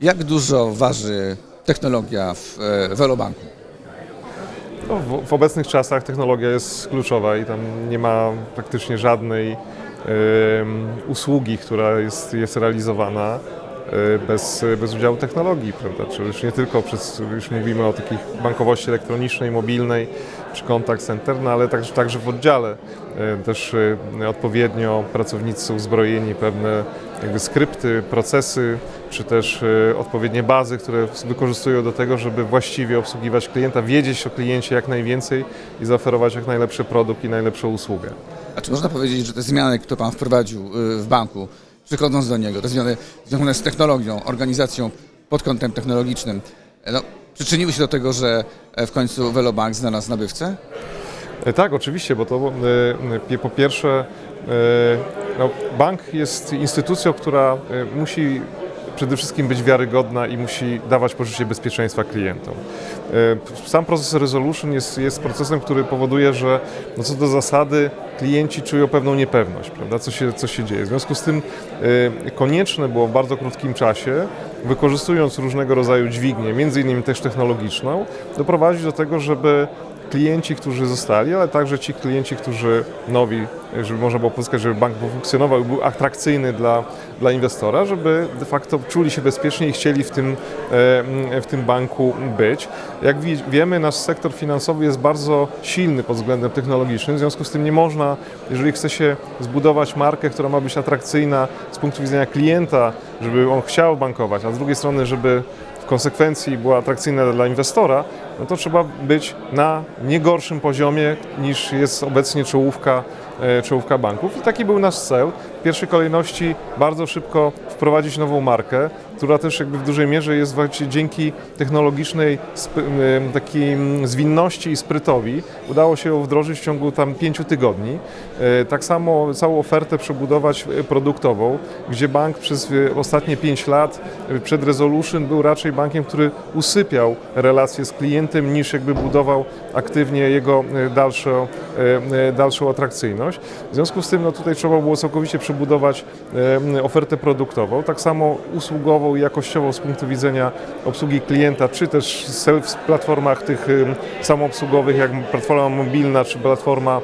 Jak dużo waży technologia w e, Velobanku? No, w, w obecnych czasach technologia jest kluczowa i tam nie ma praktycznie żadnej em, usługi, która jest, jest realizowana e, bez, bez udziału technologii, prawda? Czy już nie tylko przez, już mówimy o takich bankowości elektronicznej, mobilnej, czy contact center, no ale także, także w oddziale e, też e, odpowiednio pracownicy uzbrojeni pewne jakby skrypty, procesy, czy też e, odpowiednie bazy, które wykorzystują do tego, żeby właściwie obsługiwać klienta, wiedzieć o kliencie jak najwięcej i zaoferować jak najlepszy produkt i najlepszą usługę. A czy można powiedzieć, że te zmiany, które Pan wprowadził y, w banku, przychodząc do niego, te zmiany związane z technologią, organizacją pod kątem technologicznym, e, no, przyczyniły się do tego, że e, w końcu Velobank znalazł nabywcę? E, Tak, oczywiście, bo to e, po pierwsze e, no, bank jest instytucją, która e, musi przede wszystkim być wiarygodna i musi dawać poczucie bezpieczeństwa klientom. E, Sam proces resolution jest, jest procesem, który powoduje, że no co do zasady klienci czują pewną niepewność, prawda, co się, co się dzieje. W związku z tym e, konieczne było w bardzo krótkim czasie, wykorzystując różnego rodzaju dźwignię, między innymi też technologiczną, doprowadzić do tego, żeby klienci, którzy zostali, ale także ci klienci, którzy nowi, żeby można było pozyskać, żeby bank funkcjonował i był atrakcyjny dla, dla inwestora, żeby de facto czuli się bezpiecznie i chcieli w tym, e, w tym banku być. Jak wi- wiemy, nasz sektor finansowy jest bardzo silny pod względem technologicznym, w związku z tym nie można, jeżeli chce się zbudować markę, która ma być atrakcyjna z punktu widzenia klienta, żeby on chciał bankować, a z drugiej strony, żeby konsekwencji była atrakcyjna dla inwestora, no to trzeba być na nie gorszym poziomie niż jest obecnie czołówka, czołówka banków. I taki był nasz cel. W pierwszej kolejności bardzo szybko wprowadzić nową markę, która też jakby w dużej mierze jest właśnie dzięki technologicznej em, takiej zwinności i sprytowi. Udało się ją wdrożyć w ciągu tam pięciu tygodni. E, Tak samo całą ofertę przebudować e, produktową, gdzie bank przez e, ostatnie pięć lat e, przed Resolution był raczej bankiem, który usypiał relacje z klientem niż jakby budował aktywnie jego e, dalszą, e, e, dalszą atrakcyjność. W związku z tym no tutaj trzeba było całkowicie przebudować ofertę produktową, tak samo usługową i jakościową z punktu widzenia obsługi klienta, czy też self platformach tych samoobsługowych, jak platforma mobilna, czy platforma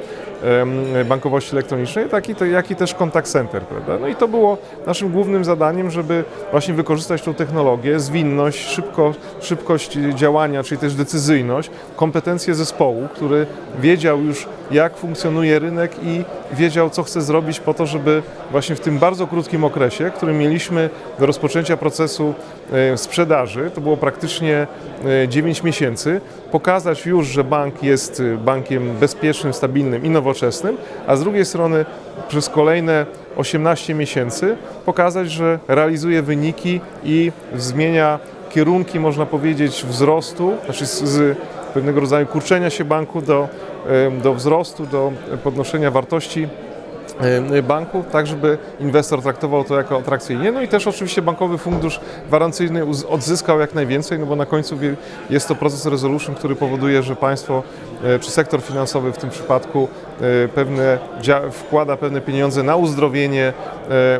bankowości elektronicznej, tak i te, jak i też contact center. Prawda? No i to było naszym głównym zadaniem, żeby właśnie wykorzystać tą technologię, zwinność, szybko, szybkość działania, czyli też decyzyjność, kompetencje zespołu, który wiedział już jak funkcjonuje rynek i wiedział co chce zrobić po to, żeby właśnie w tym bardzo krótkim okresie, który mieliśmy do rozpoczęcia procesu e, sprzedaży, to było praktycznie e, 9 miesięcy, pokazać już, że bank jest e, bankiem bezpiecznym, stabilnym i nowoczesnym, a z drugiej strony przez kolejne 18 miesięcy pokazać, że realizuje wyniki i zmienia kierunki, można powiedzieć, wzrostu, znaczy z, pewnego rodzaju kurczenia się banku do, do wzrostu, do podnoszenia wartości banku, tak żeby inwestor traktował to jako atrakcyjnie. No i też oczywiście bankowy fundusz gwarancyjny odzyskał jak najwięcej, no bo na końcu jest to proces resolution, który powoduje, że państwo e, czy sektor finansowy w tym przypadku pewne, dzia- wkłada pewne pieniądze na uzdrowienie e, e, e,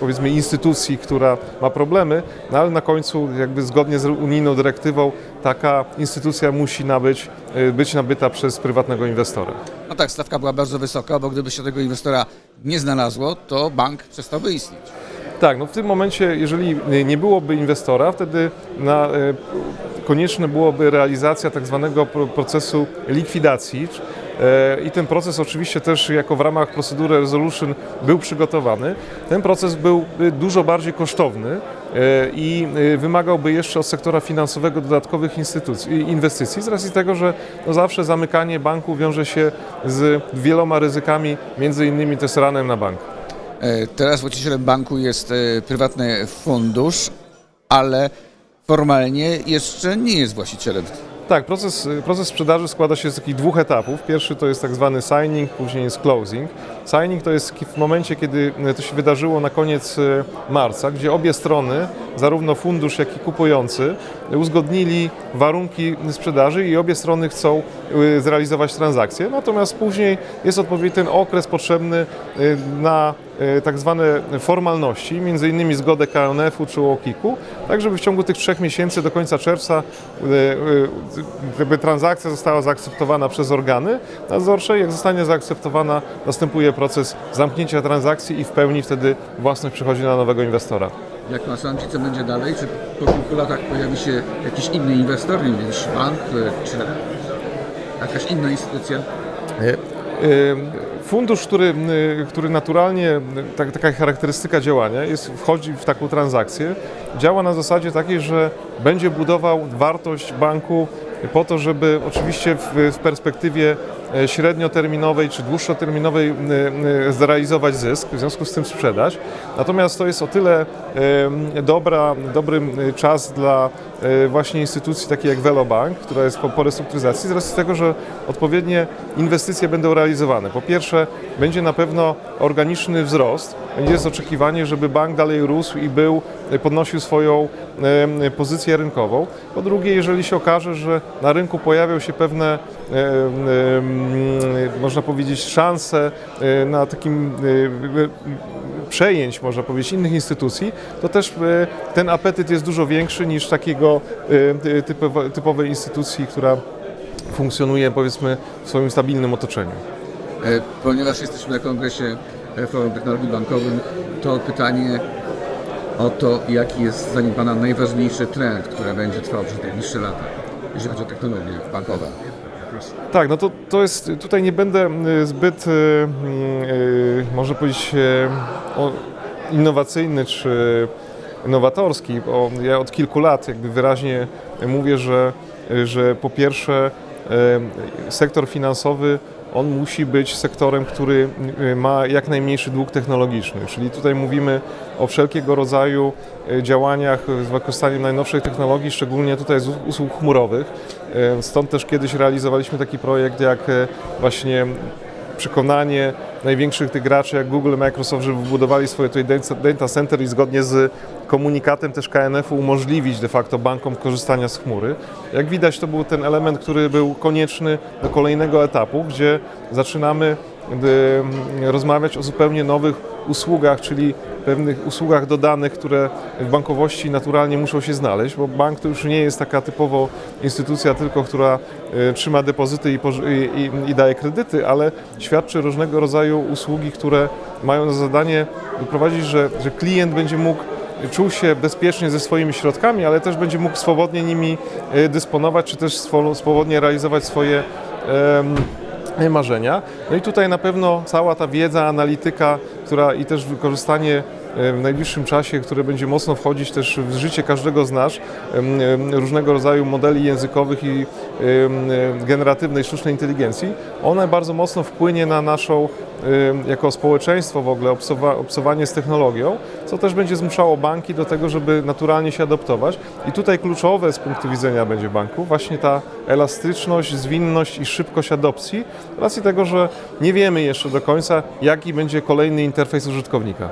powiedzmy instytucji, która ma problemy, no ale na końcu jakby zgodnie z unijną dyrektywą taka instytucja musi nabyć, e, być nabyta przez prywatnego inwestora. No tak, stawka była bardzo wysoka, bo gdyby się tego inwestora nie znalazło, to bank przestałby istnieć. Tak, no w tym momencie, jeżeli nie byłoby inwestora, wtedy na, e, konieczne byłoby realizacja tak zwanego pro- procesu likwidacji. E, I ten proces oczywiście też jako w ramach procedury resolution był przygotowany. Ten proces byłby dużo bardziej kosztowny e, i e, wymagałby jeszcze od sektora finansowego dodatkowych inwestycji z racji tego, że no zawsze zamykanie banku wiąże się z wieloma ryzykami, między innymi też ranem na bank. E, Teraz właścicielem banku jest e, prywatny fundusz, ale formalnie jeszcze nie jest właścicielem. Tak, proces, proces sprzedaży składa się z takich dwóch etapów. Pierwszy to jest tak zwany signing, później jest closing. Signing to jest w momencie, kiedy to się wydarzyło na koniec e, marca, gdzie obie strony, zarówno fundusz, jak i kupujący, uzgodnili warunki sprzedaży i obie strony chcą e, zrealizować transakcję. Natomiast później jest odpowiedni ten okres potrzebny e, na e, tak zwane formalności, między innymi zgodę KNF-u czy UOKiK-u, tak żeby w ciągu tych trzech miesięcy do końca czerwca e, e, żeby transakcja została zaakceptowana przez organy nadzorcze. Jak zostanie zaakceptowana, następuje proces zamknięcia transakcji i w pełni wtedy własność przychodzi na nowego inwestora. Jak pan sądzi, co będzie dalej? Czy po kilku latach pojawi się jakiś inny inwestor, nie wiem, bank, e, czy jakaś inna instytucja? Fundusz, który, y, który naturalnie, tak, taka charakterystyka działania jest, wchodzi w taką transakcję, działa na zasadzie takiej, że będzie budował wartość banku po to, żeby oczywiście w, w perspektywie średnioterminowej czy dłuższoterminowej zrealizować zysk, w związku z tym sprzedać. Natomiast to jest o tyle e, dobra, dobry czas dla e, właśnie instytucji takiej jak Velobank, która jest po, po restrukturyzacji, z racji tego, że odpowiednie inwestycje będą realizowane. Po pierwsze, będzie na pewno organiczny wzrost, będzie jest oczekiwanie, żeby bank dalej rósł i był, e, podnosił swoją e, pozycję rynkową. Po drugie, jeżeli się okaże, że na rynku pojawią się pewne, e, e, można powiedzieć, szanse e, na takim e, przejęć, można powiedzieć, innych instytucji, to też e, ten apetyt jest dużo większy niż takiego typowej instytucji, która funkcjonuje powiedzmy w swoim stabilnym otoczeniu. Ponieważ jesteśmy na kongresie Forum Technologii Bankowych, to pytanie o to, jaki jest zdaniem Pana najważniejszy trend, który będzie trwał przez najbliższe lata, jeżeli chodzi o technologię bankową. Tak, no to, to jest, tutaj nie będę y, zbyt, y, y, może powiedzieć, innowacyjny czy nowatorski, bo ja od kilku lat jakby wyraźnie mówię, że, że po pierwsze sektor finansowy on musi być sektorem, który y, ma jak najmniejszy dług technologiczny, czyli tutaj mówimy o wszelkiego rodzaju y, działaniach z wykorzystaniem najnowszych technologii, szczególnie tutaj z usług chmurowych. Stąd też kiedyś realizowaliśmy taki projekt jak y, właśnie przekonanie największych tych graczy jak Google, Microsoft, żeby wybudowali swoje tutaj data- center i zgodnie z komunikatem też KNF-u umożliwić de facto bankom korzystania z chmury. Jak widać to był ten element, który był konieczny do kolejnego etapu, gdzie zaczynamy rozmawiać o zupełnie nowych usługach, czyli pewnych usługach dodanych, które w bankowości naturalnie muszą się znaleźć, bo bank to już nie jest taka typowo instytucja tylko, która y, trzyma depozyty i, i, i, daje kredyty, ale świadczy różnego rodzaju usługi, które mają za zadanie doprowadzić, że, że klient będzie mógł czuł się bezpiecznie ze swoimi środkami, ale też będzie mógł swobodnie nimi y, dysponować, czy też swo- swobodnie realizować swoje marzenia. No i tutaj na pewno cała ta wiedza, analityka, która i też wykorzystanie w najbliższym czasie, które będzie mocno wchodzić też w życie każdego z nas, różnego rodzaju modeli językowych i em, generatywnej sztucznej inteligencji, one bardzo mocno wpłynie na naszą jako społeczeństwo w ogóle obsowa- obsowanie z technologią, co też będzie zmuszało banki do tego, żeby naturalnie się adoptować. I tutaj kluczowe z punktu widzenia będzie banku właśnie ta elastyczność, zwinność i szybkość adopcji, z racji tego, że nie wiemy jeszcze do końca, jaki będzie kolejny interfejs użytkownika.